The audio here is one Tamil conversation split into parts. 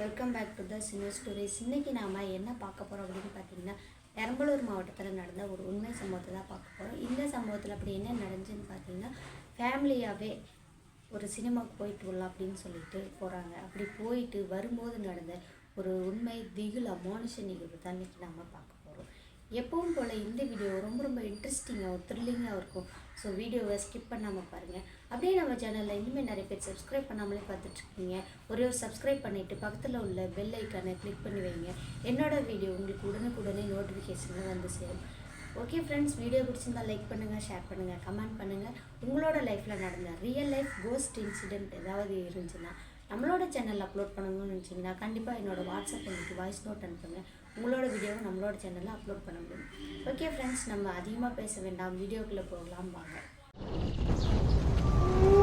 வெல்கம் பேக் டு த சின்ன ஸ்டோரிஸ் இன்றைக்கி நாம் என்ன பார்க்க போகிறோம் அப்படின்னு பார்த்தீங்கன்னா பெரம்பலூர் மாவட்டத்தில் நடந்த ஒரு உண்மை சம்பவத்தை தான் பார்க்க போகிறோம் இந்த சம்பவத்தில் அப்படி என்ன நடந்துச்சுன்னு பார்த்தீங்கன்னா ஃபேமிலியாகவே ஒரு சினிமாவுக்கு போயிட்டு வரலாம் அப்படின்னு சொல்லிட்டு போகிறாங்க அப்படி போயிட்டு வரும்போது நடந்த ஒரு உண்மை திகில் அமானுஷ நிகழ்வு தான் இன்றைக்கி நம்ம பார்க்க போகிறோம் எப்பவும் போல் இந்த வீடியோ ரொம்ப ரொம்ப இன்ட்ரெஸ்டிங்காகவும் த்ரில்லிங்காக இருக்கும். ஸோ வீடியோவை ஸ்கிப் பண்ணாமல் பாருங்கள் அப்படியே நம்ம சேனலில் இனிமேல் நிறைய பேர் சப்ஸ்கிரைப் பண்ணாமலே பார்த்துட்ருக்கீங்க. ஒரே ஒரு சப்ஸ்கிரைப் பண்ணிவிட்டு பக்கத்தில் உள்ள பெல் ஐக்கானை கிளிக் பண்ணி வைங்க. என்னோட வீடியோ உங்களுக்கு உடனுக்குடனே நோட்டிஃபிகேஷனில் வந்து சேரும். ஓகே ஃப்ரெண்ட்ஸ் வீடியோ பிடிச்சிருந்தா லைக் பண்ணுங்கள் ஷேர் பண்ணுங்கள் கமெண்ட் பண்ணுங்கள் உங்களோட லைஃப்பில் நடந்த ரியல் லைஃப் கோஸ்ட் இன்சிடென்ட் ஏதாவது இருந்துச்சுன்னா நம்மளோட சேனலில் அப்லோட் பண்ணணும்னு நினச்சிங்கன்னா கண்டிப்பாக என்னோடய வாட்ஸ்அப் எனக்கு வாய்ஸ் நோட் அனுப்புங்க. உங்களோட வீடியோவை நம்மளோட சேனலில் அப்லோட் பண்ண முடியும். ஓகே ஃப்ரெண்ட்ஸ் நம்ம அதிகமாக பேச வேண்டாம். வீடியோக்குள்ளே போகலாம். வாங்க.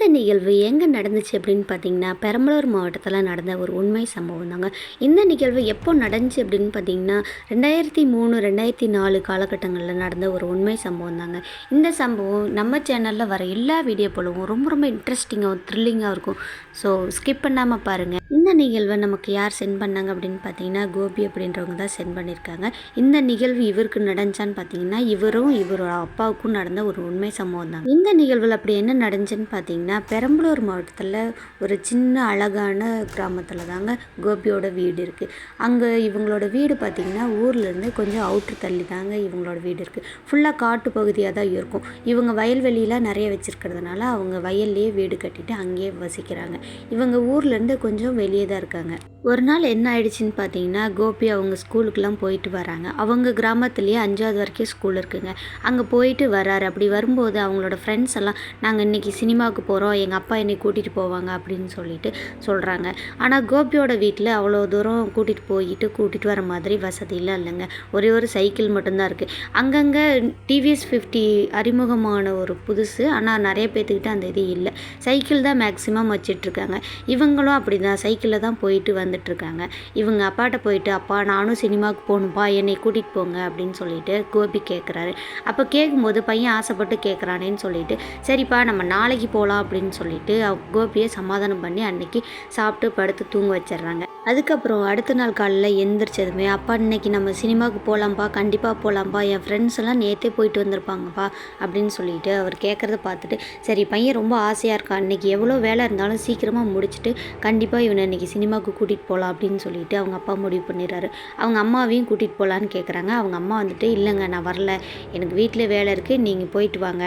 இந்த நிகழ்வு எங்கே நடந்துச்சு அப்படின்னு பார்த்தீங்கன்னா பெரம்பலூர் மாவட்டத்தில் நடந்த ஒரு உண்மை சம்பவம் தாங்க. இந்த நிகழ்வு எப்போ நடந்துச்சு அப்படின்னு பார்த்தீங்கன்னா ரெண்டாயிரத்தி மூணு ரெண்டாயிரத்தி நாலு காலகட்டங்களில் நடந்த ஒரு உண்மை சம்பவம் தாங்க. இந்த சம்பவம் நம்ம சேனலில் வர எல்லா வீடியோ போலவும் ரொம்ப ரொம்ப இன்ட்ரெஸ்டிங்காகவும் த்ரில்லிங்காக இருக்கும். ஸோ ஸ்கிப் பண்ணாமல் பாருங்கள் இந்த நிகழ்வை நமக்கு யார் சென்ட் பண்ணாங்க அப்படின்னு பார்த்தீங்கன்னா கோபி அப்படின்றவங்க தான் சென்ட் பண்ணியிருக்காங்க இந்த நிகழ்வு இவருக்கு நடந்துச்சான்னு பார்த்தீங்கன்னா இவரும் இவரோட அப்பாவுக்கும் நடந்த ஒரு உண்மை சம்பவம் தான் இந்த நிகழ்வில் அப்படி என்ன நடந்துச்சுன்னு பார்த்தீங்கன்னா பெரம்பலூர் மாவட்டத்தில் ஒரு சின்ன அழகான கிராமத்தில் தாங்க கோபியோட வீடு இருக்குது அங்கே இவங்களோட வீடு பார்த்தீங்கன்னா ஊர்லேருந்து கொஞ்சம் அவுட்ரு தள்ளி தாங்க இவங்களோட வீடு இருக்குது ஃபுல்லாக காட்டு பகுதியாக தான் இருக்கும். இவங்க வயல்வெளியெலாம் நிறைய வச்சுருக்கிறதுனால அவங்க வயல்லையே வீடு கட்டிட்டு அங்கேயே வசிக்கிறாங்க. இவங்க ஊர்லேருந்து கொஞ்சம் வெளியே தான் இருக்காங்க. ஒரு நாள் என்ன ஆயிடுச்சுன்னு பார்த்தீங்கன்னா கோபி அவங்க ஸ்கூலுக்கெலாம் போயிட்டு வராங்க. அவங்க கிராமத்துலேயே அஞ்சாவது வரைக்கும் ஸ்கூல் இருக்குங்க. அங்கே போயிட்டு வராரு. அப்படி வரும்போது அவங்களோட ஃப்ரெண்ட்ஸ் எல்லாம் நாங்கள் இன்றைக்கி சினிமாவுக்கு போகிறோம் எங்கள் அப்பா என்னை கூட்டிகிட்டு போவாங்க அப்படின்னு சொல்லிட்டு சொல்கிறாங்க ஆனால் கோபியோட வீட்டில் அவ்வளோ தூரம் கூட்டிகிட்டு போயிட்டு கூட்டிகிட்டு வர மாதிரி வசதியெலாம் இல்லைங்க. ஒரே ஒரு சைக்கிள் மட்டும்தான் இருக்குது அங்கங்கே டிவிஎஸ் ஃபிஃப்டி அறிமுகமான ஒரு புதுசு ஆனால் நிறைய பேர்த்துக்கிட்ட அந்த இது இல்லை. சைக்கிள் தான் மேக்ஸிமம் வச்சிட்ருக்காங்க இவங்களும் அப்படி தான் சைக்கிளில் தான் போயிட்டு வந்துட்டுருக்காங்க இவங்க அப்பாட்ட போயிட்டு அப்பா நானும் சினிமாவுக்கு போகணும்ப்பா என்னை கூட்டிகிட்டு போங்க அப்படின்னு சொல்லிட்டு கோபி கேட்குறாரு அப்போ கேட்கும்போது பையன் ஆசைப்பட்டு கேட்குறானேன்னு சொல்லிட்டு சரிப்பா நம்ம நாளைக்கு போகலாம் அப்படின்னு சொல்லிட்டு கோபியை சமாதானம் பண்ணி அன்னைக்கு சாப்பிட்டு படுத்து தூங்க வச்சிடுறாங்க. அதுக்கப்புறம் அடுத்த நாள் காலையில் எந்திரிச்சதுமே அப்பா இன்னைக்கு நம்ம சினிமாவுக்கு போகலாம்ப்பா கண்டிப்பாக போகலாம்ப்பா என் ஃப்ரெண்ட்ஸ் எல்லாம் நேற்றே போயிட்டு வந்திருப்பாங்கப்பா அப்படின்னு சொல்லிட்டு அவர் கேட்குறத பார்த்துட்டு சரி பையன் ரொம்ப ஆசையாக இருக்கான் இன்னைக்கு எவ்வளோ வேலை இருந்தாலும் சீக்கிரமாக முடிச்சுட்டு கண்டிப்பாக இவனை இன்னைக்கு சினிமாவுக்கு கூட்டிகிட்டு போகலாம் அப்படின்னு சொல்லிட்டு அவங்க அப்பா முடிவு பண்ணிடுறாரு. அவங்க அம்மாவையும் கூட்டிகிட்டு போகலான்னு கேட்குறாங்க அவங்க அம்மா வந்துட்டு இல்லைங்க நான் வரல. எனக்கு வீட்டில் வேலை இருக்குது நீங்கள் போயிட்டு வாங்க.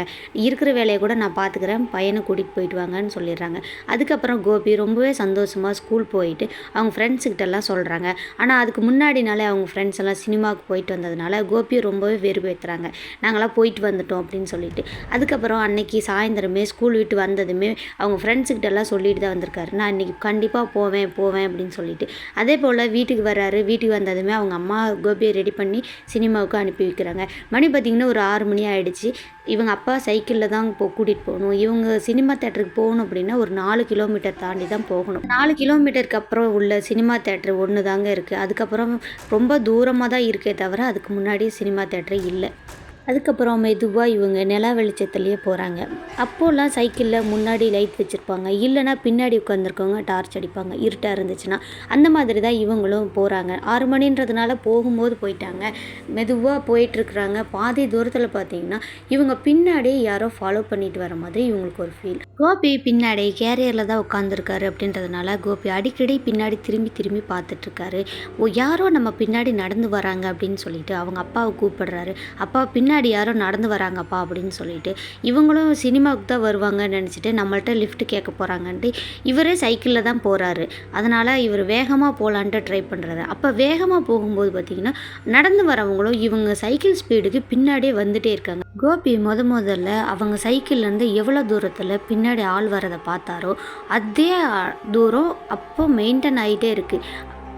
இருக்கிற வேலையை கூட நான் பார்த்துக்கிறேன் பையனை கூட்டிகிட்டு போயிட்டு வாங்கன்னு சொல்லிடுறாங்க. அதுக்கப்புறம் கோபி ரொம்பவே சந்தோஷமாக ஸ்கூல் போயிட்டு அவங்க ஃப்ரெண்ட் ஃப்ரெண்ட்ஸுக்கிட்டலாம் சொல்கிறாங்க ஆனால் அதுக்கு முன்னாடினாலே அவங்க ஃப்ரெண்ட்ஸ் எல்லாம் சினிமாவுக்கு போயிட்டு வந்ததுனால கோபியை ரொம்பவே வெறுப்பேற்றுறாங்க நாங்களாம் போயிட்டு வந்துட்டோம் அப்படின்னு சொல்லிட்டு. அதுக்கப்புறம் அன்னைக்கு சாயந்தரமே ஸ்கூல் விட்டு வந்ததுமே அவங்க ஃப்ரெண்ட்ஸுக்கிட்டெல்லாம் சொல்லிட்டு தான் வந்திருக்காரு. நான் இன்றைக்கி கண்டிப்பாக போவேன் போவேன் அப்படின்னு சொல்லிட்டு. அதே போல் வீட்டுக்கு வர்றாரு. வீட்டுக்கு வந்ததுமே அவங்க அம்மா கோபியை ரெடி பண்ணி சினிமாவுக்கு அனுப்பி வைக்கிறாங்க. மணி பார்த்திங்கன்னா ஒரு ஆறு மணி ஆகிடுச்சு இவங்க அப்பா சைக்கிளில் தான் இப்போ கூட்டிகிட்டு போகணும். இவங்க சினிமா தேட்டருக்கு போகணும் அப்படின்னா ஒரு நாலு கிலோமீட்டர் தாண்டி தான் போகணும். நாலு கிலோமீட்டருக்கு அப்புறம் உள்ள சினிமா தேட்டர் ஒன்று தாங்க இருக்குது அதுக்கப்புறம் ரொம்ப தூரமாக தான் இருக்கே தவிர அதுக்கு முன்னாடி சினிமா தேட்டரே இல்லை. அதுக்கப்புறம் மெதுவாக இவங்க நிலா வெளிச்சத்துலேயே போகிறாங்க அப்போல்லாம் சைக்கிளில் முன்னாடி லைட் வச்சுருப்பாங்க. இல்லைன்னா பின்னாடி உட்காந்துருக்கவங்க டார்ச் அடிப்பாங்க. இருட்டாக இருந்துச்சுன்னா அந்த மாதிரி தான் இவங்களும் போகிறாங்க ஆறு மணின்றதுனால போகும்போது போயிட்டாங்க. மெதுவாக போயிட்டுருக்குறாங்க. பாதி தூரத்தில் பார்த்தீங்கன்னா இவங்க பின்னாடியே யாரோ ஃபாலோ பண்ணிட்டு வர மாதிரி இவங்களுக்கு ஒரு ஃபீல் கோபி பின்னாடி கேரியரில் தான் உட்காந்துருக்காரு அப்படின்றதுனால கோபி அடிக்கடி பின்னாடி திரும்பி திரும்பி பார்த்துட்ருக்காரு ஓ யாரோ நம்ம பின்னாடி நடந்து வராங்க அப்படின்னு சொல்லிட்டு அவங்க அப்பாவை கூப்பிடுறாரு. அப்பா பின்னாடி பின்னாடி யாரோ நடந்து வராங்கப்பா அப்படின்னு சொல்லிட்டு இவங்களும் சினிமாவுக்கு தான் வருவாங்கன்னு நினச்சிட்டு நம்மள்ட்ட லிஃப்ட் கேட்க போகிறாங்கன்ட்டு இவரே சைக்கிளில் தான் போகிறாரு அதனால் இவர் வேகமாக போகலான்ட்டு ட்ரை பண்ணுறாரு அப்போ வேகமாக போகும்போது பார்த்தீங்கன்னா நடந்து வரவங்களும் இவங்க சைக்கிள் ஸ்பீடுக்கு பின்னாடியே வந்துட்டே இருக்காங்க. கோபி முத முதல்ல அவங்க சைக்கிள்லேருந்து எவ்வளோ தூரத்தில் பின்னாடி ஆள் வரதை பார்த்தாரோ அதே தூரம் அப்போ மெயின்டைன் ஆகிட்டே இருக்குது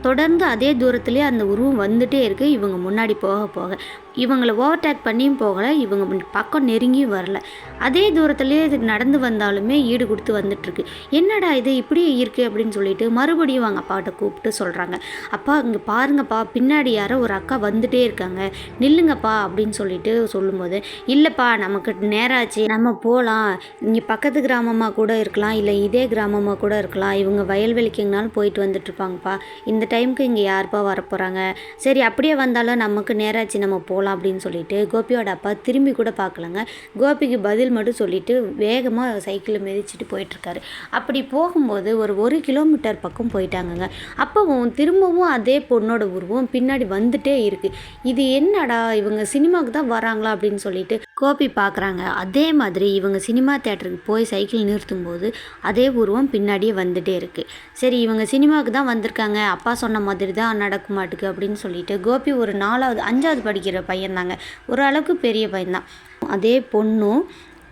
தொடர்ந்து அதே தூரத்துலேயே அந்த உருவம் வந்துட்டே இருக்குது இவங்க முன்னாடி போக போக இவங்களை ஓவர்டேக் பண்ணியும் போகலை இவங்க பக்கம் நெருங்கியும் வரல. அதே தூரத்துலேயே இது நடந்து வந்தாலுமே ஈடு கொடுத்து வந்துட்டுருக்கு. என்னடா இது இப்படியே இருக்குது அப்படின்னு சொல்லிட்டு மறுபடியும் அவங்க அப்பாட்ட கூப்பிட்டு சொல்கிறாங்க அப்பா இங்கே பாருங்கப்பா பின்னாடி யாரோ ஒரு அக்கா வந்துட்டே இருக்காங்க. நில்லுங்கப்பா அப்படின்னு சொல்லிட்டு சொல்லும்போது இல்லைப்பா நமக்கு நேராச்சு நம்ம போகலாம் இங்கே பக்கத்து கிராமமாக கூட இருக்கலாம் இல்லை இதே கிராமமாக கூட இருக்கலாம். இவங்க வயல்வெளிக்கு எங்கனாலும் போயிட்டு வந்துட்டுருப்பாங்கப்பா. இந்த டைமுக்கு இங்கே யாருப்பா வரப்போகிறாங்க சரி அப்படியே வந்தாலும் நமக்கு நேராச்சு நம்ம போகலாம் அப்படின்னு சொல்லிட்டு கோபியோட அப்பா திரும்பி கூட பார்க்கலங்க. கோபிக்கு பதில் மட்டும் சொல்லிட்டு வேகமாக சைக்கிளை மிதிச்சிட்டு போயிட்டுருக்காரு. அப்படி போகும்போது ஒரு ஒரு கிலோமீட்டர் பக்கம் போயிட்டாங்கங்க. அப்போவும் திரும்பவும் அதே பொண்ணோட உருவம் பின்னாடி வந்துட்டே இருக்குது இது என்னடா? இவங்க சினிமாவுக்கு தான் வராங்களா அப்படின்னு சொல்லிட்டு கோபி பார்க்குறாங்க அதே மாதிரி இவங்க சினிமா தேட்டருக்கு போய் சைக்கிள் நிறுத்தும்போது அதே உருவம் பின்னாடியே வந்துகிட்டே இருக்குது சரி இவங்க சினிமாவுக்கு தான் வந்திருக்காங்க. அப்பா சொன்ன மாதிரி தான் நடக்க மாட்டுக்கு அப்படின்னு சொல்லிட்டு கோபி ஒரு நாலாவது அஞ்சாவது படிக்கிற பையன் தாங்க. ஓரளவுக்கு பெரிய பையன்தான் அதே பொண்ணும்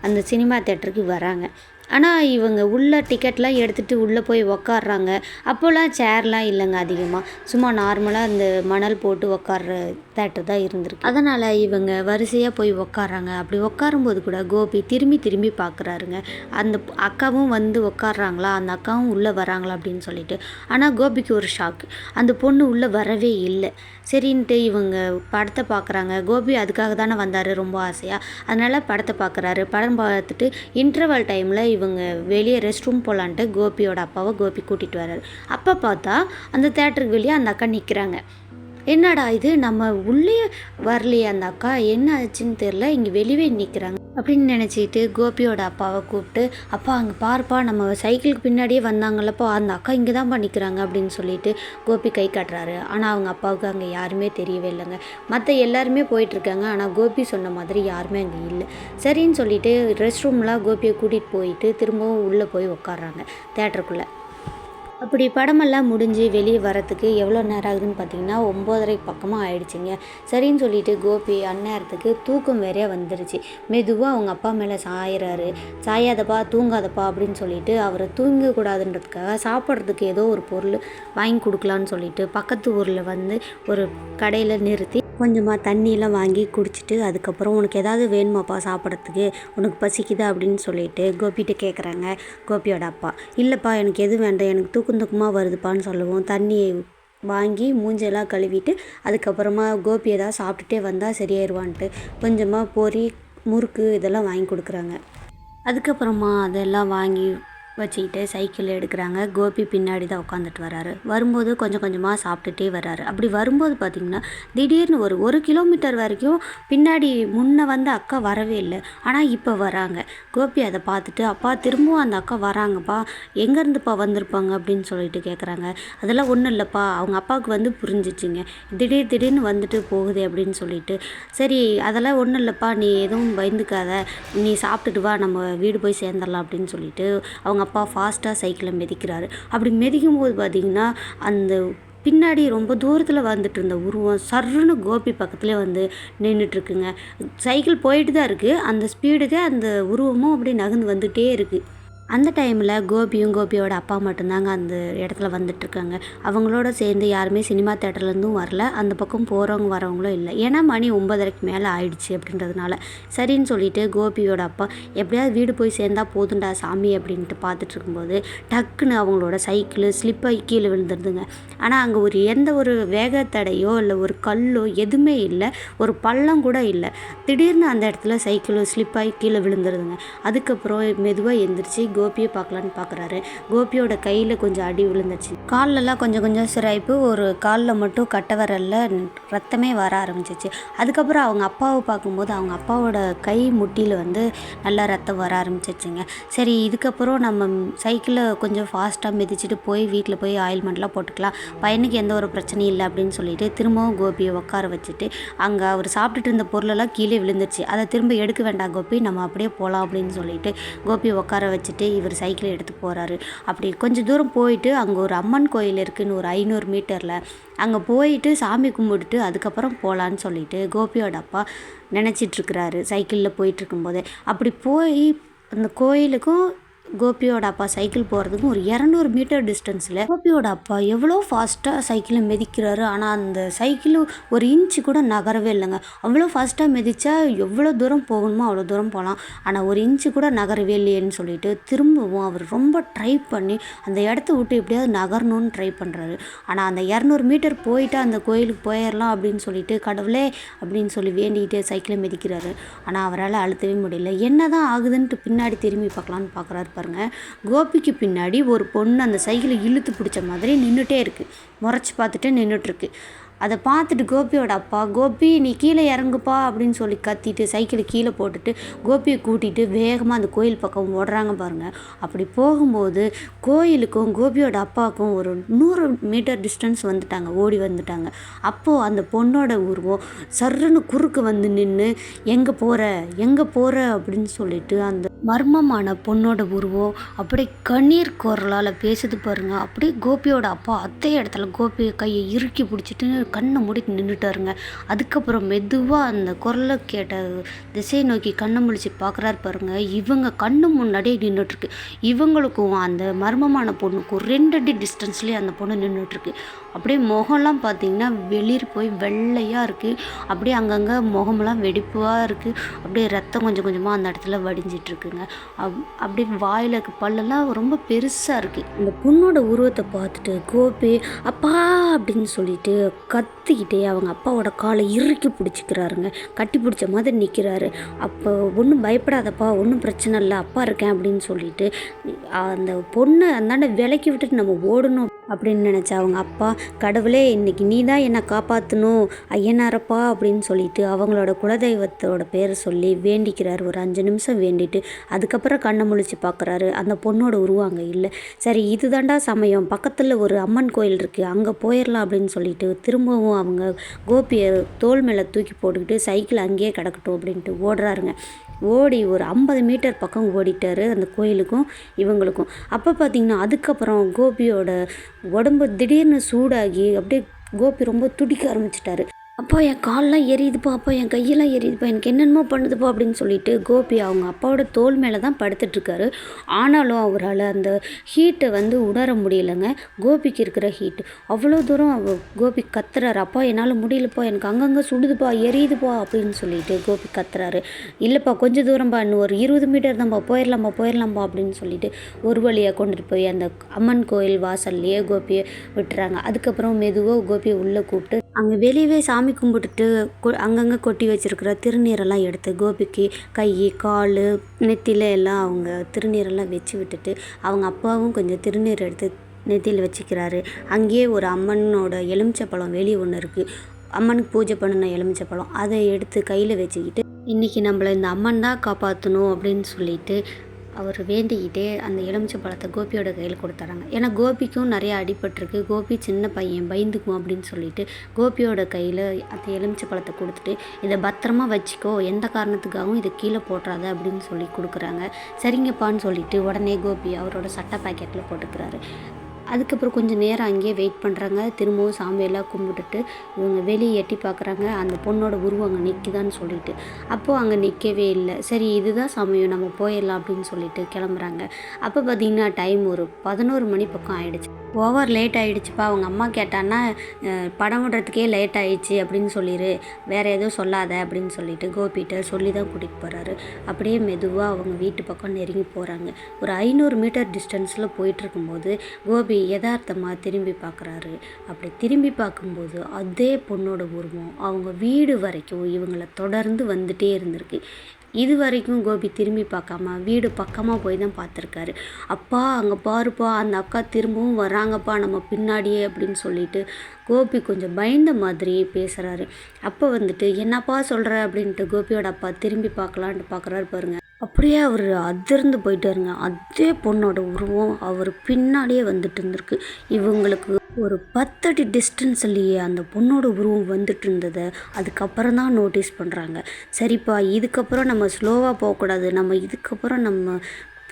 அந்த சினிமா தேட்டருக்கு வராங்க. ஆனால் இவங்க உள்ள டிக்கெட்லாம் எடுத்துகிட்டு உள்ளே போய் உக்காடுறாங்க அப்போல்லாம் சேர்லாம் இல்லைங்க அதிகமாக சும்மா நார்மலாக அந்த மணல் போட்டு உக்காடுற தேட்டர் தான் இருந்திருக்கு. அதனால் இவங்க வரிசையாக போய் உக்காறாங்க அப்படி உட்காரும்போது கூட கோபி திரும்பி திரும்பி பார்க்குறாருங்க அந்த அக்காவும் வந்து உட்காடுறாங்களா அந்த அக்காவும் உள்ளே வராங்களா அப்படின்னு சொல்லிட்டு. ஆனால் கோபிக்கு ஒரு ஷாக் அந்த பொண்ணு உள்ளே வரவே இல்லை. சரின்ட்டு இவங்க படத்தை பார்க்குறாங்க கோபி அதுக்காக தானே வந்தார் ரொம்ப ஆசையாக அதனால் படத்தை பார்க்குறாரு படம் பார்த்துட்டு இன்டர்வல் டைமில் இவங்க வெளியே ரெஸ்ட் ரூம் போகலான்ட்டு கோபியோட அப்பாவை கோபி கூட்டிகிட்டு வர்றாரு. அப்போ பார்த்தா அந்த தேட்டருக்கு வெளியே அந்த அக்கா நிற்கிறாங்க என்னடா இது? நம்ம உள்ளே வரலையே அந்த அக்கா. என்ன ஆச்சுன்னு தெரில இங்கே வெளியே நிற்கிறாங்க அப்படின்னு நினச்சிக்கிட்டு கோபியோட அப்பாவை கூப்பிட்டு அப்பா அங்கே பார்ப்பா நம்ம சைக்கிளுக்கு பின்னாடியே வந்தாங்களப்போ அந்த அக்கா இங்கே தான் நிற்கிறாங்க அப்படின்னு சொல்லிட்டு கோபி கை காட்டுறாரு. ஆனால் அவங்க அப்பாவுக்கு அங்கே யாருமே தெரியவே இல்லைங்க. மற்ற எல்லாருமே போயிட்டுருக்காங்க ஆனால் கோபி சொன்ன மாதிரி யாருமே அங்கே இல்லை. சரின்னு சொல்லிட்டு ரெஸ்ட் ரூம்லாம் கோபியை கூட்டிகிட்டு போயிட்டு திரும்பவும் உள்ளே போய் உட்காடுறாங்க தேட்டருக்குள்ளே அப்படி படமெல்லாம் முடிஞ்சு வெளியே வரத்துக்கு எவ்வளோ நேரம் ஆகுதுன்னு பார்த்தீங்கன்னா ஒம்போதரை பக்கமாக ஆயிடுச்சுங்க. சரின்னு சொல்லிட்டு கோபி அந்நேரத்துக்கு தூக்கம் வேறையாக வந்துருச்சு. மெதுவாக அவங்க அப்பா மேலே சாயிறாரு. சாயாதப்பா தூங்காதப்பா அப்படின்னு சொல்லிட்டு அவரை தூங்கக்கூடாதுன்றதுக்காக சாப்பிட்றதுக்கு ஏதோ ஒரு பொருள் வாங்கி கொடுக்கலான்னு சொல்லிட்டு பக்கத்து ஊரில் வந்து ஒரு கடையில் நிறுத்தி கொஞ்சமாக தண்ணியெலாம் வாங்கி குடிச்சிட்டு அதுக்கப்புறம் உனக்கு ஏதாவது வேணுமாப்பா சாப்பிட்றதுக்கு? உனக்கு பசிக்குதா அப்படின்னு சொல்லிட்டு கோபிகிட்ட கேட்குறாங்க கோபியோட அப்பா. இல்லைப்பா எனக்கு எது வேண்டாம். எனக்கு தூக்கம் வருதுப்பான்னு சொல்லுவோம். தண்ணியை வாங்கி மூஞ்செல்லாம் கழுவிட்டு அதுக்கப்புறமா கோபி ஏதாவது சாப்பிட்டுட்டே வந்தால் சரியாயிடுவான்ட்டு கொஞ்சமாக பொரி முறுக்கு இதெல்லாம் வாங்கி கொடுக்குறாங்க. அதுக்கப்புறமா அதெல்லாம் வாங்கி வச்சுக்கிட்டு சைக்கிள் எடுக்கிறாங்க. கோபி பின்னாடி தான் உட்காந்துட்டு வராரு. வரும்போது கொஞ்சம் கொஞ்சமாக சாப்பிட்டுட்டே வராரு. அப்படி வரும்போது பார்த்திங்கன்னா திடீர்னு ஒரு ஒரு கிலோமீட்டர் வரைக்கும் பின்னாடி முன்னே வந்து அக்கா வரவே இல்லை. ஆனால் இப்போ வராங்க. கோபி அதை பார்த்துட்டு அப்பா திரும்பவும் அந்த அக்கா வராங்கப்பா. எங்கேருந்துப்பா வந்திருப்பாங்க? அப்படின்னு சொல்லிட்டு கேட்குறாங்க அதெல்லாம் ஒன்றும் இல்லைப்பா. அவங்க அப்பாவுக்கு வந்து புரிஞ்சிச்சுங்க. திடீர் திடீர்னு வந்துட்டு போகுது அப்படின்னு சொல்லிட்டு. சரி அதெல்லாம் ஒன்றும் இல்லைப்பா. நீ எதுவும் பயந்துக்காத. நீ சாப்பிட்டுட்டு வா. நம்ம வீடு போய் சேர்ந்துடலாம் அப்படின்னு சொல்லிட்டு அவங்க அப்பா ஃபாஸ்ட்டாக சைக்கிளை மிதிக்கிறாரு. அப்படி மிதிக்கும் போது பார்த்திங்கன்னா அந்த பின்னாடி ரொம்ப தூரத்தில் வந்துட்டு இருந்த உருவம் சர்ருன்னு கோபி பக்கத்துலேயே வந்து நின்றுட்டுருக்குங்க சைக்கிள் போயிட்டு தான் இருக்குது அந்த ஸ்பீடுக்கு அந்த உருவமும் அப்படியே நகர்ந்து வந்துகிட்டே இருக்குது அந்த டைமில் கோபியும் கோபியோட அப்பா மட்டும்தாங்க அந்த இடத்துல வந்துட்டுருக்காங்க. அவங்களோட சேர்ந்து யாருமே சினிமா தேட்டர்லேருந்தும் வரல. அந்த பக்கம் போகிறவங்க வரவங்களும் இல்லை. ஏன்னா மணி ஒன்பதரைக்கு மேலே ஆயிடுச்சு அப்படின்றதுனால. சரின்னு சொல்லிட்டு கோபியோட அப்பா எப்படியாவது வீடு போய் சேர்ந்தா போதுண்டா சாமி அப்படின்ட்டு பார்த்துட்டு இருக்கும்போது டக்குன்னு அவங்களோட சைக்கிள் ஸ்லிப்பாகி கீழே விழுந்துருதுங்க. ஆனால் அங்கே ஒரு எந்த ஒரு வேகத்தடையோ இல்லை ஒரு கல்லோ எதுவுமே இல்லை. ஒரு பள்ளம் கூட இல்லை. திடீர்னு அந்த இடத்துல சைக்கிள் ஸ்லிப்பாகி கீழே விழுந்துருதுங்க. அதுக்கப்புறம் மெதுவாக எந்திரிச்சு கோபியை பார்க்கலான்னு பார்க்குறாரு. கோபியோட கையில் கொஞ்சம் அடி விழுந்துச்சு. கால்லலாம் கொஞ்சம் கொஞ்சம் சிராய்ப்பு ஒரு காலில் மட்டும் கட்ட வரல ரத்தமே வர ஆரம்பிச்சிச்சு. அதுக்கப்புறம் அவங்க அப்பாவை பார்க்கும்போது அவங்க அப்பாவோட கை முட்டியில் வந்து நல்லா ரத்தம் வர ஆரம்பிச்சிச்சுங்க. சரி இதுக்கப்புறம் நம்ம சைக்கிளை கொஞ்சம் ஃபாஸ்ட்டாக மிதிச்சிட்டு போய் வீட்டில் போய் ஆயில்மெண்ட்லாம் போட்டுக்கலாம். பையனுக்கு எந்த ஒரு பிரச்சனையும் இல்லை அப்படின்னு சொல்லிட்டு திரும்பவும் கோபியை உட்கார வச்சுட்டு அங்கே அவர் சாப்பிட்டுட்டு இருந்த பொருளெல்லாம் கீழே விழுந்துருச்சு. அதை திரும்ப எடுக்க வேண்டாம் கோபி நம்ம அப்படியே போகலாம் அப்படின்னு சொல்லிட்டு கோபியை உட்கார வச்சுட்டு இவர் சைக்கிள் எடுத்து போகிறாரு அப்படி கொஞ்சம் தூரம் போயிட்டு அங்கே ஒரு அம்மன் கோயில் இருக்குதுன்னு ஒரு ஐநூறு மீட்டரில் அங்கே போயிட்டு சாமி கும்பிட்டுட்டு அதுக்கப்புறம் போகலான்னு சொல்லிட்டு கோபியோட அப்பா நினச்சிட்ருக்கிறாரு சைக்கிளில் போயிட்டுருக்கும்போது அப்படி போய் அந்த கோயிலுக்கும் கோபியோட அப்பா சைக்கிள் போகிறதுக்கும் ஒரு இரநூறு மீட்டர் டிஸ்டன்ஸில் கோபியோட அப்பா எவ்வளோ ஃபாஸ்ட்டாக சைக்கிளை மிதிக்கிறாரு? ஆனால் அந்த சைக்கிள் ஒரு இன்ச்சு கூட நகரவே இல்லைங்க. அவ்வளோ ஃபாஸ்ட்டாக மிதித்தா எவ்வளோ தூரம் போகணுமோ அவ்வளோ தூரம் போகலாம். ஆனால் ஒரு இன்ச்சு கூட நகரவே இல்லையேன்னு சொல்லிட்டு திரும்பவும் அவர் ரொம்ப ட்ரை பண்ணி அந்த இடத்த விட்டு எப்படியாவது நகரணும்னு ட்ரை பண்ணுறாரு ஆனால் அந்த இரநூறு மீட்டர் போயிட்டு அந்த கோயிலுக்கு போயிடலாம் அப்படின்னு சொல்லிட்டு கடவுளே அப்படின்னு சொல்லி வேண்டிக்கிட்டு சைக்கிளை மிதிக்கிறாரு. ஆனால் அவரால் அழுத்தவே முடியல. என்ன தான் ஆகுதுன்ட்டு பின்னாடி திரும்பி பார்க்கலான்னு பார்க்குறாரு பாருங்க. கோபிக்கு பின்னாடி ஒரு பொண்ணு அந்த சைக்கிளை இழுத்து பிடிச்ச மாதிரி நின்றுட்டே இருக்குது முறைச்சி பார்த்துட்டு நின்றுட்டுருக்கு அதை பார்த்துட்டு கோபியோட அப்பா கோபி நீ கீழே இறங்குப்பா அப்படின்னு சொல்லி கத்திட்டு சைக்கிளை கீழே போட்டுட்டு கோபியை கூட்டிகிட்டு வேகமாக அந்த கோயில் பக்கம் ஓடுறாங்க பாருங்கள் அப்படி போகும்போது கோயிலுக்கும் கோபியோட அப்பாவுக்கும் ஒரு நூறு மீட்டர் டிஸ்டன்ஸ் வந்துட்டாங்க ஓடி வந்துட்டாங்க. அப்போது அந்த பொண்ணோட உருவம் சர்ருன்னு குறுக்கு வந்து நின்று எங்கே போகிற எங்கே போகிற அப்படின்னு சொல்லிட்டு அந்த மர்மமான பொண்ணோட உருவம் அப்படியே கண்ணீர் குரலால் பேசுது பாருங்க. அப்படியே கோபியோட அப்பா அதே இடத்துல கோபி கையை இறுக்கி பிடிச்சிட்டு கண்ணை மூடி நின்றுட்டாருங்க அதுக்கப்புறம் மெதுவாக அந்த குரலை கேட்ட திசையை நோக்கி கண்ணை முழிச்சு பார்க்குறாரு பாருங்க. இவங்க கண்ணு முன்னாடியே நின்றுட்டுருக்கு இவங்களுக்கும் அந்த மர்மமான பொண்ணுக்கும் ரெண்டு அடி டிஸ்டன்ஸ்லேயே அந்த பொண்ணு நின்றுட்டுருக்கு அப்படியே முகம்லாம் பார்த்தீங்கன்னா வெளிர் போய் வெள்ளையாக இருக்குது அப்படியே அங்கங்கே முகமெல்லாம் வெடிப்பாக இருக்குது அப்படியே ரத்தம் கொஞ்சம் கொஞ்சமாக அந்த இடத்துல வடிஞ்சிட்ருக்குங்க அப் அப்படியே வாயில் இருக்க பல்லெல்லாம் ரொம்ப பெருசாக இருக்குது இந்த பொண்ணோட உருவத்தை பார்த்துட்டு கோபி அப்பா! அப்படின்னு சொல்லிட்டு கத்திக்கிட்டே அவங்க அப்பாவோட காலை இறுக்கி பிடிச்சிக்கிறாருங்க. கட்டி பிடிச்ச மாதிரி நிற்கிறாரு அப்போ ஒன்றும் பயப்படாதப்பா ஒன்றும் பிரச்சனை இல்லை அப்பா இருக்கேன் அப்படின்னு சொல்லிட்டு அந்த பொண்ணை அந்தாண்ட விலக்கி விட்டுட்டு நம்ம ஓடணும். அப்படின்னு நினச்சா அவங்க அப்பா கடவுளே இன்னைக்கு நீ தான் என்னை காப்பாற்றணும் ஐயனாரப்பா அப்படின்னு சொல்லிட்டு அவங்களோட குலதெய்வத்தோட பேரை சொல்லி வேண்டிக்கிறார். ஒரு அஞ்சு நிமிஷம் வேண்டிட்டு அதுக்கப்புறம் கண்ணை முழிச்சு பார்க்குறாரு அந்த பொண்ணோட உருவம் அங்கே இல்லை. சரி இதுதாண்டா சமயம். பக்கத்தில் ஒரு அம்மன் கோயில் இருக்குது அங்கே போயிடலாம் அப்படின்னு சொல்லிட்டு திரும்பவும் அவங்க கோபியை தோல் மேலே தூக்கி போட்டுக்கிட்டு சைக்கிள் அங்கேயே கிடக்கட்டும் அப்படின்ட்டு ஓடுறாருங்க. ஓடி ஒரு ஐம்பது மீட்டர் பக்கம் ஓடிட்டார் அந்த கோயிலுக்கும் இவங்களுக்கும். அப்போ பார்த்தீங்கன்னா அதுக்கப்புறம் கோபியோட உடம்பு திடீர்னு சூடாகி அப்படியே கோபி ரொம்ப துடிக்க ஆரம்பிச்சிட்டாரு. அப்பா என் கால்லாம் எரியுதுப்பா அப்பா என் கையெல்லாம் எரியுதுப்பா எனக்கு என்னென்னமோ பண்ணுதுப்பா அப்படின்னு சொல்லிட்டு கோபி அவங்க அப்பாவோட தோல் மேலே தான் படுத்துட்ருக்காரு ஆனாலும் அவரால் அந்த ஹீட்டை வந்து உணர முடியலைங்க. கோபிக்கு இருக்கிற ஹீட் அவ்வளோ தூரம் அவ கோபி கத்துறாரு. அப்பா என்னால் முடியலப்பா எனக்கு அங்கங்கே சுடுதுப்பா எரியுதுப்பா அப்படின்னு சொல்லிட்டு கோபி கத்துறாரு. இல்லைப்பா கொஞ்சம் தூரம்ப்பா இன்னும் ஒரு இருபது மீட்டர் தான்ப்பா போயிடலாம்ப்பா போயிடலாம்ப்பா அப்படின்னு சொல்லிட்டு ஒரு வழியாக கொண்டுட்டு போய் அந்த அம்மன் கோயில் வாசல்லையே கோபியை விட்டுறாங்க. அதுக்கப்புறம் மெதுவாக கோபியை உள்ளே கூப்பிட்டு அங்கே வெளியவே சாமி கும்பிட்டுட்டு கொ- அங்கங்கே கொட்டி வச்சிருக்கிற திருநீரெல்லாம் எடுத்து கோபிக்கு கை கால் நெத்தியில் எல்லாம் அவங்க திருநீரெல்லாம் வச்சு விட்டுட்டு அவங்க அப்பாவும் கொஞ்சம் திருநீர் எடுத்து நெத்தியில் வச்சுக்கிறாரு. அங்கேயே ஒரு அம்மனோட எலுமிச்சப்பழம் வெளியே ஒன்று இருக்குது அம்மனுக்கு பூஜை பண்ணின எலுமிச்சப்பழம். அதை எடுத்து கையில் வச்சுக்கிட்டு இன்றைக்கி நம்மளை இந்த அம்மன் தான் காப்பாற்றணும் அப்படின்னு சொல்லிட்டு அவர் வேண்டிக்கிட்டே அந்த எலுமிச்சை பழத்தை கோபியோட கையில் கொடுத்துறாங்க. ஏன்னா கோபிக்கும் நிறையா அடிபட்டிருக்கு. கோபி சின்ன பையன் பயந்துக்கும் அப்படின்னு சொல்லிட்டு கோபியோட கையில் அந்த எலுமிச்சை பழத்தை கொடுத்துட்டு இதை பத்திரமா வச்சுக்கோ. எந்த காரணத்துக்காகவும் இதை கீழே போட்டுறாத அப்படின்னு சொல்லி கொடுக்குறாங்க. சரிங்கப்பான்னு சொல்லிட்டு உடனே கோபி அவரோட சட்டை பாக்கெட்டில் போட்டுக்கிறாரு. அதுக்கப்புறம் கொஞ்சம் நேரம் அங்கேயே வெயிட் பண்ணுறாங்க திரும்பவும் சாமியெல்லாம் கும்பிட்டுட்டு இவங்க வெளியே எட்டி பார்க்குறாங்க. அந்த பொண்ணோட உருவம் அங்கே நிற்குதான்னு சொல்லிட்டு. அப்போது அங்கே நிற்கவே இல்லை. சரி இதுதான் சமயம் நம்ம போயிடலாம் அப்படின்னு சொல்லிட்டு கிளம்புறாங்க. அப்போ பார்த்தீங்கன்னா டைம் ஒரு பதினோரு மணி பக்கம் ஆயிடுச்சு. ஓவர் லேட் ஆகிடுச்சுப்பா அவங்க அம்மா கேட்டான்னா படம் விடுறதுக்கே லேட் ஆயிடுச்சு அப்படின்னு சொல்லிடு வேறு எதுவும் சொல்லாத அப்படின்னு சொல்லிட்டு கோபிகிட்ட சொல்லி தான் கூட்டிகிட்டு போகிறாரு அப்படியே மெதுவாக அவங்க வீட்டு பக்கம் நெருங்கி போகிறாங்க ஒரு ஐநூறு மீட்டர் டிஸ்டன்ஸில் போயிட்டுருக்கும்போது கோபி யதார்த்தமாக திரும்பி பார்க்குறாரு அப்படி திரும்பி பார்க்கும்போது அதே பொண்ணோட உருவம் அவங்க வீடு வரைக்கும் இவங்களை தொடர்ந்து வந்துட்டே இருந்திருக்கு. இது வரைக்கும் கோபி திரும்பி பார்க்காம வீடு பக்கமாக போய் தான் பார்த்துருக்காரு. அப்பா அங்கே பாருப்பா அந்த அக்கா திரும்பவும் வராங்கப்பா நம்ம பின்னாடியே அப்படின்னு சொல்லிட்டு கோபி கொஞ்சம் பயந்த மாதிரி பேசுகிறாரு அப்போ வந்துட்டு என்னப்பா சொல்கிற அப்படின்ட்டு கோபியோட அப்பா திரும்பி பார்க்கலான்ட்டு பார்க்குறாரு பாருங்க. அப்படியே அவர் அதிர்ந்து போயிட்டாருங்க. அதே பொண்ணோட உருவம் அவர் பின்னாடியே வந்துட்டு இருந்திருக்கு. இவங்களுக்கு ஒரு பத்தடி டிஸ்டன்ஸ்லேயே அந்த பொண்ணோட உருவம் வந்துட்டு இருந்ததை அதுக்கப்புறம் தான் நோட்டீஸ் பண்ணுறாங்க சரிப்பா இதுக்கப்புறம் நம்ம ஸ்லோவாக போகக்கூடாது. நம்ம இதுக்கப்புறம் நம்ம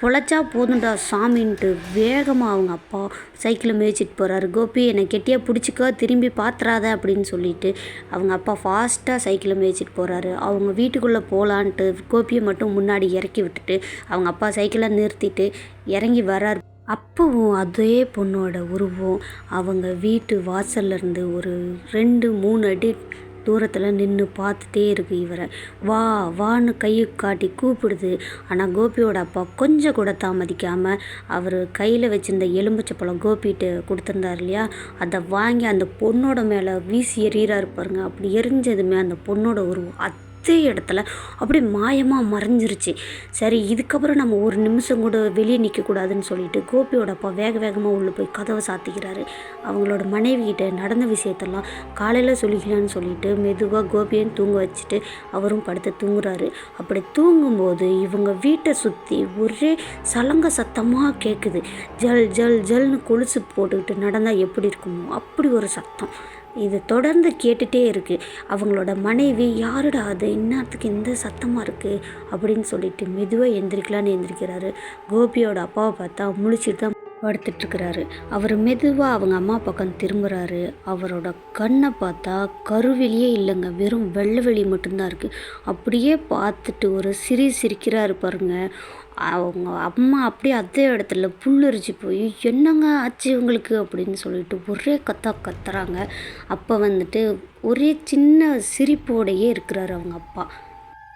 பொழைச்சா போதும்டா சாமின்ட்டு வேகமாக அவங்க அப்பா சைக்கிளை மேய்ச்சிட்டு போகிறாரு கோபி என்னை கெட்டியாக பிடிச்சிக்கோ திரும்பி பாத்துறாத அப்படின்னு சொல்லிட்டு அவங்க அப்பா ஃபாஸ்ட்டாக சைக்கிளை மேய்ச்சிட்டு போகிறாரு அவங்க வீட்டுக்குள்ளே போகலான்ட்டு கோபியை மட்டும் முன்னாடி இறக்கி விட்டுட்டு அவங்க அப்பா சைக்கிளை நிறுத்திட்டு இறங்கி வரார் அப்போவும் அதே பொண்ணோட உருவம். அவங்க வீட்டு வாசல்லேருந்து ஒரு ரெண்டு மூணு அடி தூரத்தில் நின்று பார்த்துட்டே இருக்கு இவரை. வா வான்னு கையை காட்டி கூப்பிடுது. ஆனால் கோபியோட அப்பா கொஞ்சம் கூட தாமதிக்காமல் அவர் கையில் வச்சிருந்த எலும்புச்சப்பழம் கோபிகிட்ட கொடுத்துருந்தார் இல்லையா? அதை வாங்கி அந்த பொண்ணோட மேலே வீசி எறிகிறாரு பாருங்க. அப்படி எரிஞ்சதுமே அந்த பொண்ணோட உருவம் அதே இடத்துல அப்படியே மாயமாக மறைஞ்சிருச்சு. சரி இதுக்கப்புறம் நம்ம ஒரு நிமிஷம் கூட வெளியே நிற்கக்கூடாதுன்னு சொல்லிட்டு கோபியோட அப்பா வேக வேகமாக உள்ளே போய் கதவை சாத்திக்கிறாரு. அவங்களோட மனைவி கிட்ட நடந்த விஷயத்தெல்லாம் காலையில் சொல்லிக்கலான்னு சொல்லிட்டு மெதுவாக கோபியையும் தூங்க வச்சுட்டு அவரும் படுத்து தூங்குறாரு. அப்படி தூங்கும்போது இவங்க வீட்டை சுற்றி ஒரே சலங்க சத்தமாக கேட்குது ஜல் ஜல் ஜல்னு கொலுசு போட்டுக்கிட்டு நடந்தால் எப்படி இருக்குமோ அப்படி ஒரு சத்தம். இது தொடர்ந்து கேட்டுகிட்டே இருக்குது அவங்களோட மனைவி யாருடா அது? இந்நேரத்துக்கு இந்த சத்தமாக இருக்குது அப்படின்னு சொல்லிட்டு மெதுவாக எந்திரிக்கலான்னு எந்திரிக்கிறாரு. கோபியோட அப்பாவை பார்த்தா முழிச்சிட்டு தான் படுத்துட்ருக்கிறாரு. அவர் மெதுவாக அவங்க அம்மா பக்கம் திரும்புகிறாரு அவரோட கண்ணை பார்த்தா கருவெளியே இல்லைங்க. வெறும் வெள்ளை வெளி மட்டும்தான் இருக்குது அப்படியே பார்த்துட்டு ஒரு சிரி சிரிக்கிறாரு பாருங்க. அவங்க அம்மா அப்படியே அதே இடத்துல புல்லரிச்சு போய் என்னங்க ஆச்சு இவங்களுக்கு அப்படின்னு சொல்லிட்டு ஒரே கத்தா கத்துறாங்க. அப்போ வந்துட்டு ஒரே சின்ன சிரிப்போடையே இருக்கிறாரு அவங்க அப்பா.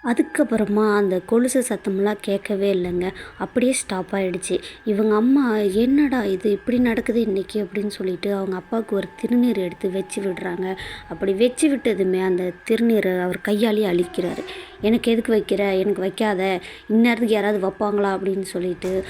அதுக்கப்புறமா அந்த கொலுசு சத்தம்லாம் கேட்கவே இல்லைங்க. அப்படியே ஸ்டாப் ஆகிடுச்சு இவங்க அம்மா என்னடா இது? இப்படி நடக்குது இன்றைக்கி அப்படின்னு சொல்லிட்டு அவங்க அப்பாவுக்கு ஒரு திருநீர் எடுத்து வச்சு விடுறாங்க. அப்படி வச்சு விட்டதுமே அந்த திருநீரை அவர் கையாலேயே அழிக்கிறாரு. எனக்கு எதுக்கு வைக்கிற? எனக்கு வைக்காத. இந்நேரத்துக்கு யாராவது வைப்பாங்களா? அப்படின்னு சொல்லிட்டு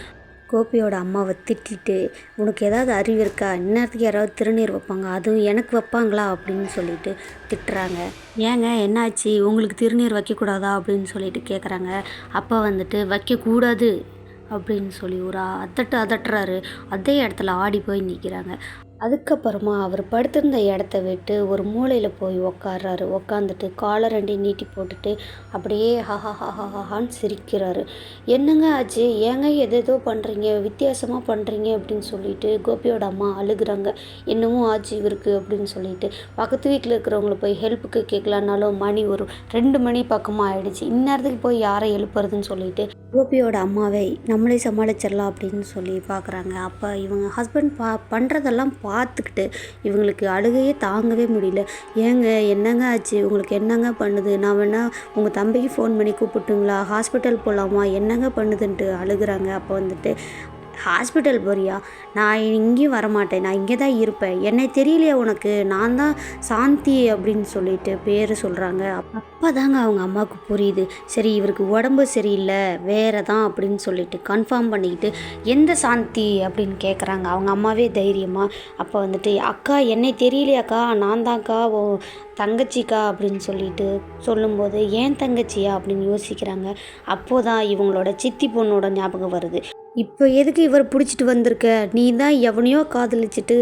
கோபியோட அம்மாவை திட்டிட்டு உனக்கு ஏதாவது அறிவு இருக்கா? இந்நேரத்துக்கு யாராவது திருநீர் வைப்பாங்க. அதுவும் எனக்கு வைப்பாங்களா? அப்படின்னு சொல்லிட்டு திட்டுறாங்க. ஏங்க என்னாச்சு? உங்களுக்கு திருநீர் வைக்கக்கூடாதா? அப்படின்னு சொல்லிட்டு கேட்குறாங்க அப்பா வந்துட்டு வைக்கக்கூடாது. அப்படின்னு சொல்லி ஒரு அதட்டு அதட்டுறாரு. அதே இடத்துல ஆடி போய் நிற்கிறாங்க அதுக்கப்புறமா அவர் படுத்திருந்த இடத்த விட்டு ஒரு மூலையில் போய் உக்காடுறாரு உக்காந்துட்டு காலை ரெண்டையும் நீட்டி போட்டுட்டு அப்படியே ஹஹா ஹஹான்னு சிரிக்கிறாரு. என்னங்க ஆச்சு? ஏங்க எதேதோ பண்ணுறீங்க வித்தியாசமாக பண்ணுறீங்க அப்படின்னு சொல்லிட்டு கோபியோட அம்மா அழுகுறாங்க. என்னமோ ஆச்சு இவருக்கு அப்படின்னு சொல்லிட்டு. பக்கத்து வீட்டில் இருக்கிறவங்கள போய் ஹெல்ப்புக்கு கேட்கலான்னாலும் மணி ஒரு ரெண்டு மணி பக்கமாக ஆயிடுச்சு. இந்நேரத்துக்கு போய் யாரை எழுப்புறதுன்னு சொல்லிட்டு கோபியோட அம்மாவை நம்மளே சமாளிச்சிடலாம் அப்படின்னு சொல்லி பார்க்குறாங்க. அப்போ இவங்க ஹஸ்பண்ட் பா பண்ணுறதெல்லாம் பார்த்துக்கிட்டு இவங்களுக்கு அழுகையே தாங்கவே முடியல. ஏங்க என்னங்க ஆச்சு? உங்களுக்கு என்னங்க பண்ணுது? நான் வேணா உங்கள் தம்பிக்கு ஃபோன் பண்ணி கூப்பிட்டுங்களா? ஹாஸ்பிட்டல் போகலாமா என்னங்க பண்ணுதுன்ட்டு அழுகுறாங்க. அப்போ வந்துட்டு ஹாஸ்பிட்டல் போறியா? நான் இங்கேயும் வரமாட்டேன். நான் இங்கே தான் இருப்பேன். என்னை தெரியலையா உனக்கு? நான் தான் சாந்தி அப்படின்னு சொல்லிட்டு பேர் சொல்கிறாங்க அப்போ தாங்க அவங்க அம்மாவுக்கு புரியுது. சரி இவருக்கு உடம்பு சரியில்லை வேற தான் அப்படின்னு சொல்லிட்டு கன்ஃபார்ம் பண்ணிக்கிட்டு எந்த சாந்தி அப்படின்னு கேட்குறாங்க அவங்க அம்மாவே தைரியமாக அப்போ வந்துட்டு அக்கா என்னை தெரியலையாக்கா? நான் தான்க்கா ஓ தங்கச்சிக்கா? அப்படின்னு சொல்லிட்டு சொல்லும்போது ஏன் தங்கச்சியா? அப்படின்னு யோசிக்கிறாங்க. அப்போதான் இவங்களோட சித்தி பொண்ணோட ஞாபகம் வருது. இப்போ எதுக்கு இவர் பிடிச்சிட்டு வந்திருக்க? நீ தான் எவனையோ காதலிச்சிட்டு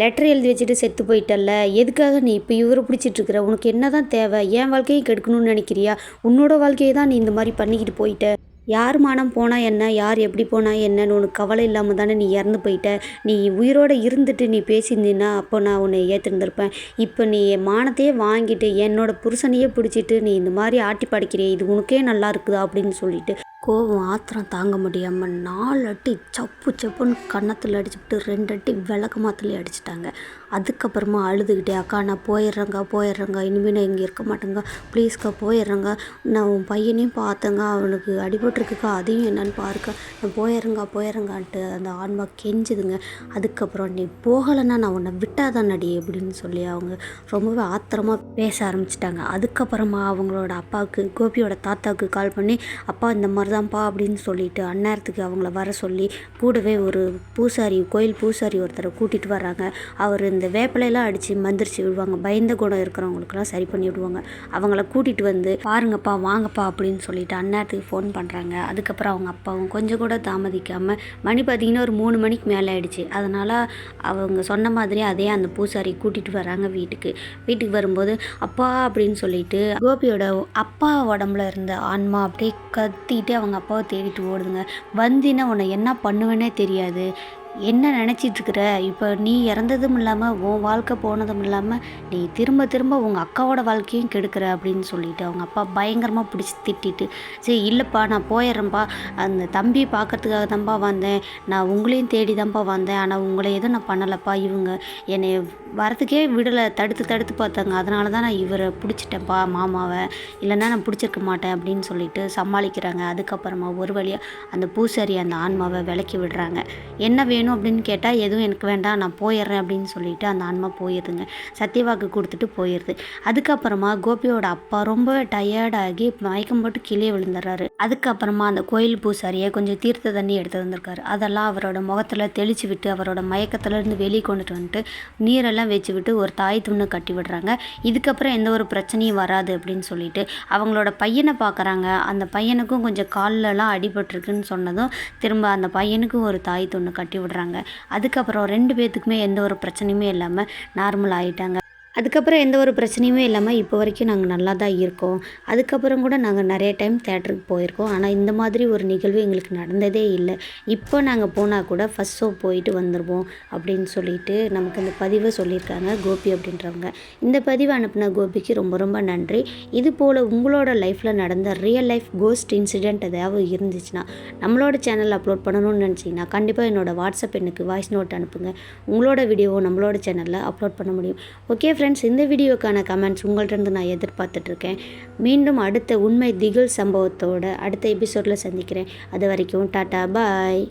லெட்டர் எழுதி வச்சுட்டு செத்து போயிட்டல்ல. எதுக்காக நீ இப்போ இவரை பிடிச்சிட்டு இருக்கிற? உனக்கு என்ன தான் தேவை? என் வாழ்க்கையை கெடுக்கணும்னு நினைக்கிறியா? உன்னோட வாழ்க்கையை தான் நீ இந்த மாதிரி பண்ணிக்கிட்டு போயிட்ட. யார் மானம் போனால் என்ன? யார் எப்படி போனால் என்னன்னு உனக்கு கவலை இல்லாமல் தானே நீ இறந்து போயிட்ட. நீ உயிரோடு இருந்துட்டு நீ பேசியிருந்தீன்னா அப்போ நான் உன்னை ஏற்றிருந்திருப்பேன் இப்போ நீ என் மானத்தையே வாங்கிட்டு என்னோட புருஷனையே பிடிச்சிட்டு நீ இந்த மாதிரி ஆட்டி படைக்கிறிய. இது உனக்கே நல்லா இருக்குதா? அப்படின்னு சொல்லிட்டு கோவம் ஆத்திரம் தாங்க முடியாமல் நாலு அடி சப்பு சப்புன்னு கன்னத்தில் அடிச்சுட்டு ரெண்டு அடி விளக்கு மாத்துலேயே அடிச்சிட்டாங்க. அதுக்கப்புறமா அழுதுகிட்டே அக்கா நான் போயிடுறேங்க போயிடுறேங்க இனிமேல் நான் இங்கே இருக்க மாட்டேங்க ப்ளீஸ்க்கா போயிடுறேங்க நான் உன் பையனையும் பார்த்தேங்க அவனுக்கு அடிபட்டுருக்குக்கா அதையும் என்னன்னு பாருக்கா நான் போயிடுறேங்க போயிடுறேங்கான்ட்டு அந்த ஆன்மா கெஞ்சுதுங்க. அதுக்கப்புறம் நீ போகலைன்னா நான் உன்னை விட்டாதான் நடி அப்படின்னு சொல்லி அவங்க ரொம்பவே ஆத்திரமாக பேச ஆரம்பிச்சிட்டாங்க. அதுக்கப்புறமா அவங்களோட அப்பாவுக்கு கோபியோட தாத்தாவுக்கு கால் பண்ணி அப்பா இந்த மாதிரி தான்ப்பா அப்படின்னு சொல்லிட்டு அந்நேரத்துக்கு அவங்கள வர சொல்லி கூடவே ஒரு பூசாரி கோயில் பூசாரி ஒருத்தரை கூட்டிகிட்டு வர்றாங்க. அவர் இந்த வேப்பிலையெல்லாம் அடித்து மந்திரிச்சு விடுவாங்க. பயந்த குணம் இருக்கிறவங்களுக்குலாம் சரி பண்ணி விடுவாங்க. அவங்கள கூட்டிகிட்டு வந்து பாருங்கப்பா வாங்கப்பா அப்படின்னு சொல்லிட்டு அந்நேரத்துக்கு ஃபோன் பண்ணுறாங்க அதுக்கப்புறம் அவங்க அப்பாவும் கொஞ்சம் கூட தாமதிக்காமல் மணி பார்த்திங்கன்னா ஒரு மூணு மணிக்கு மேலே ஆயிடுச்சு. அதனால் அவங்க சொன்ன மாதிரியே அதே அந்த பூசாரி கூட்டிகிட்டு வராங்க வீட்டுக்கு. வீட்டுக்கு வரும்போது அப்பா அப்படின்னு சொல்லிட்டு கோபியோட அப்பா உடம்புல இருந்த ஆன்மா அப்படியே கத்திட்டு அவங்க அப்பாவை தேடிட்டு ஓடுதுங்க. வந்தின்னா உன்னை என்ன பண்ணுவேனே தெரியாது. என்ன நினச்சிட்ருக்குற? இப்போ நீ இறந்ததும் இல்லாமல் உன் வாழ்க்கை போனதும் இல்லாமல் நீ திரும்ப திரும்ப உங்கள் அக்காவோட வாழ்க்கையும் கெடுக்கிற அப்படின்னு சொல்லிட்டு அவங்க அப்பா பயங்கரமாக பிடிச்சி திட்டிட்டு சரி இல்லைப்பா நான் போயிடுறேன்ப்பா அந்த தம்பியை பார்க்கறதுக்காக தான்ப்பா வந்தேன். நான் உங்களையும் தேடி தான்ப்பா வந்தேன். ஆனால் உங்களை எதுவும் நான் பண்ணலைப்பா இவங்க. என்னை வரத்துக்கே விடலை. தடுத்து தடுத்து பார்த்தாங்க. அதனால தான் நான் இவரை பிடிச்சிட்டேன்ப்பா மாமாவை. இல்லைன்னா நான் பிடிச்சிருக்க மாட்டேன் அப்படின்னு சொல்லிட்டு சமாளிக்கிறாங்க. அதுக்கப்புறமா ஒரு வழியாக அந்த பூசாரி அந்த ஆன்மாவை விலக்கி விடுறாங்க. என்ன வேணும்? அப்படின்னு கேட்டால் எதுவும் எனக்கு வேண்டாம் நான் போயிடுறேன் அப்படின்னு சொல்லிட்டு அந்த ஆன்மா போயிடுதுங்க சத்தியவாக்கு கொடுத்துட்டு போயிடுது அதுக்கப்புறமா கோபியோட அப்பா ரொம்ப டயர்டாகி மயக்கம் போட்டு கீழே விழுந்துடுறாரு. அதுக்கப்புறமா அந்த கோயில் பூசாரியை கொஞ்சம் தீர்த்த தண்ணி எடுத்து வந்திருக்காரு. அதெல்லாம் அவரோட முகத்தில் தெளிச்சு விட்டு அவரோட மயக்கத்துலேருந்து வெளியே கொண்டுட்டு வந்துட்டு நீரெல்லாம் வச்சு விட்டு ஒரு தாய் துண்ணு கட்டி விடுறாங்க. இதுக்கப்புறம் எந்த ஒரு பிரச்சனையும் வராது அப்படின்னு சொல்லிட்டு அவங்களோட பையனை பார்க்குறாங்க அந்த பையனுக்கும் கொஞ்சம் கால்லலாம் அடிபட்டிருக்குன்னு சொன்னதும் திரும்ப அந்த பையனுக்கும் ஒரு தாய் துண்ணு கட்டி விடுறாங்க. அதுக்கப்புறம் ரெண்டு பேர்த்துக்குமே எந்த ஒரு பிரச்சனையுமே இல்லாமல் நார்மல் ஆகிட்டாங்க அதுக்கப்புறம் எந்த ஒரு பிரச்சனையுமே இல்லாமல் இப்போ வரைக்கும் நாங்கள் நல்லா தான் இருக்கோம். அதுக்கப்புறம் கூட நாங்கள் நிறைய டைம் தேட்டருக்கு போயிருக்கோம். ஆனால் இந்த மாதிரி ஒரு நிகழ்வு எங்களுக்கு நடந்ததே இல்லை. இப்போ நாங்கள் போனால் கூட ஃபஸ்ட் ஷோ போயிட்டு வந்துடுவோம் அப்படின்னு சொல்லிட்டு நமக்கு இந்த பதிவை சொல்லியிருக்காங்க கோபி அப்படின்றவங்க. இந்த பதிவை அனுப்பின கோபிக்கு ரொம்ப ரொம்ப நன்றி. இது போல் உங்களோட லைஃப்பில் நடந்த ரியல் லைஃப் கோஸ்ட் இன்சிடெண்ட் ஏதாவது இருந்துச்சுன்னா நம்மளோட சேனல் அப்லோட் பண்ணணும்னு நினச்சிங்கன்னா கண்டிப்பாக என்னோடய வாட்ஸ்அப் எனக்கு வாய்ஸ் நோட் அனுப்புங்க. உங்களோட வீடியோவை நம்மளோட சேனலில் அப்லோட் பண்ண முடியும். ஓகே ஃப்ரெண்ட்ஸ் இந்த வீடியோக்கான கமெண்ட்ஸ் உங்கள்கிட்ட நான் எதிர்பார்த்துட்ருக்கேன். மீண்டும் அடுத்த உண்மை திகில் சம்பவத்தோட அடுத்த எபிசோடில் சந்திக்கிறேன். அது வரைக்கும் டாட்டா பாய்